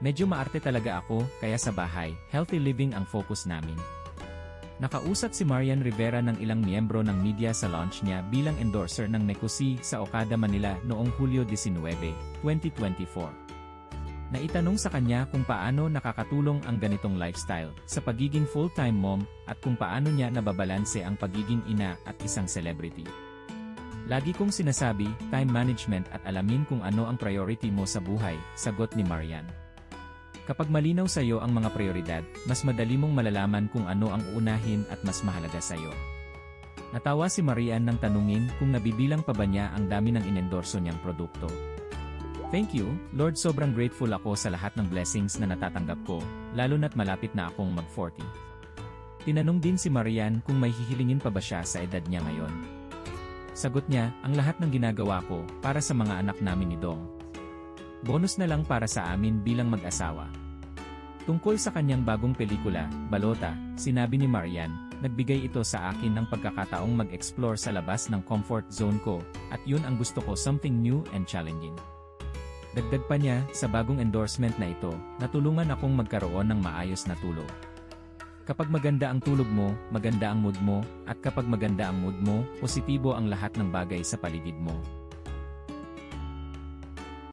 Medyo maarte talaga ako, kaya sa bahay, healthy living ang focus namin. Nakausap si Marian Rivera ng ilang miyembro ng media sa launch niya bilang endorser ng Necosi sa Okada, Manila noong Hulyo 19, 2024. Naitanong sa kanya kung paano nakakatulong ang ganitong lifestyle sa pagiging full-time mom at kung paano niya nababalanse ang pagiging ina at isang celebrity. Lagi kong sinasabi, time management at alamin kung ano ang priority mo sa buhay, sagot ni Marian. Kapag malinaw sa iyo ang mga prioridad, mas madali mong malalaman kung ano ang uunahin at mas mahalaga sa iyo. Natawa si Marian nang tanungin kung nabibilang pa ba niya ang dami ng inendorso niyang produkto. Thank you, Lord sobrang grateful ako sa lahat ng blessings na natatanggap ko, lalo na't malapit na akong mag-40. Tinanong din si Marian kung may hihilingin pa ba siya sa edad niya ngayon. Sagot niya, ang lahat ng ginagawa ko, para sa mga anak namin ni Dong. Bonus na lang para sa amin bilang mag-asawa. Tungkol sa kanyang bagong pelikula, Balota, sinabi ni Marian, nagbigay ito sa akin ng pagkakataong mag-explore sa labas ng comfort zone ko, at yun ang gusto ko something new and challenging. Dagdag pa niya, sa bagong endorsement na ito, natulungan akong magkaroon ng maayos na tulog. Kapag maganda ang tulog mo, maganda ang mood mo, at kapag maganda ang mood mo, positibo ang lahat ng bagay sa paligid mo.